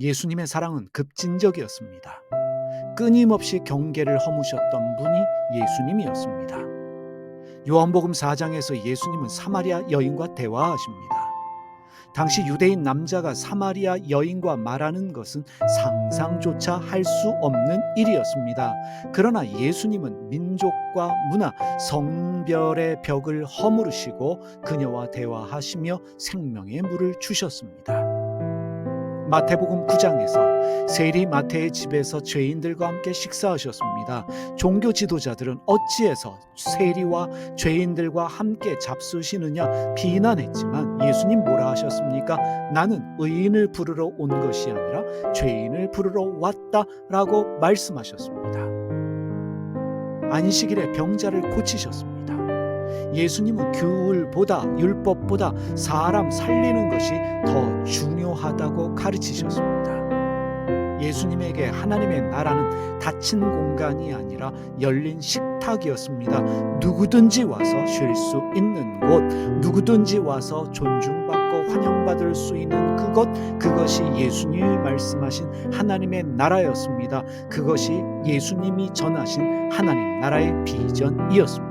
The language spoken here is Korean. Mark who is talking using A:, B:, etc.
A: 예수님의 사랑은 급진적이었습니다. 끊임없이 경계를 허무셨던 분이 예수님이었습니다. 요한복음 4장에서 예수님은 사마리아 여인과 대화하십니다. 당시 유대인 남자가 사마리아 여인과 말하는 것은 상상조차 할 수 없는 일이었습니다. 그러나 예수님은 민족과 문화, 성별의 벽을 허무르시고 그녀와 대화하시며 생명의 물을 주셨습니다. 마태복음 9장에서 세리 마태의 집에서 죄인들과 함께 식사하셨습니다. 종교 지도자들은 어찌해서 세리와 죄인들과 함께 잡수시느냐 비난했지만 예수님 뭐라 하셨습니까? 나는 의인을 부르러 온 것이 아니라 죄인을 부르러 왔다라고 말씀하셨습니다. 안식일에 병자를 고치셨습니다. 예수님은 규율보다 율법보다 사람 살리는 것이 더 가르치셨습니다. 예수님에게 하나님의 나라는 닫힌 공간이 아니라 열린 식탁이었습니다. 누구든지 와서 쉴 수 있는 곳, 누구든지 와서 존중받고 환영받을 수 있는 그곳, 그것이 예수님이 말씀하신 하나님의 나라였습니다. 그것이 예수님이 전하신 하나님 나라의 비전이었습니다.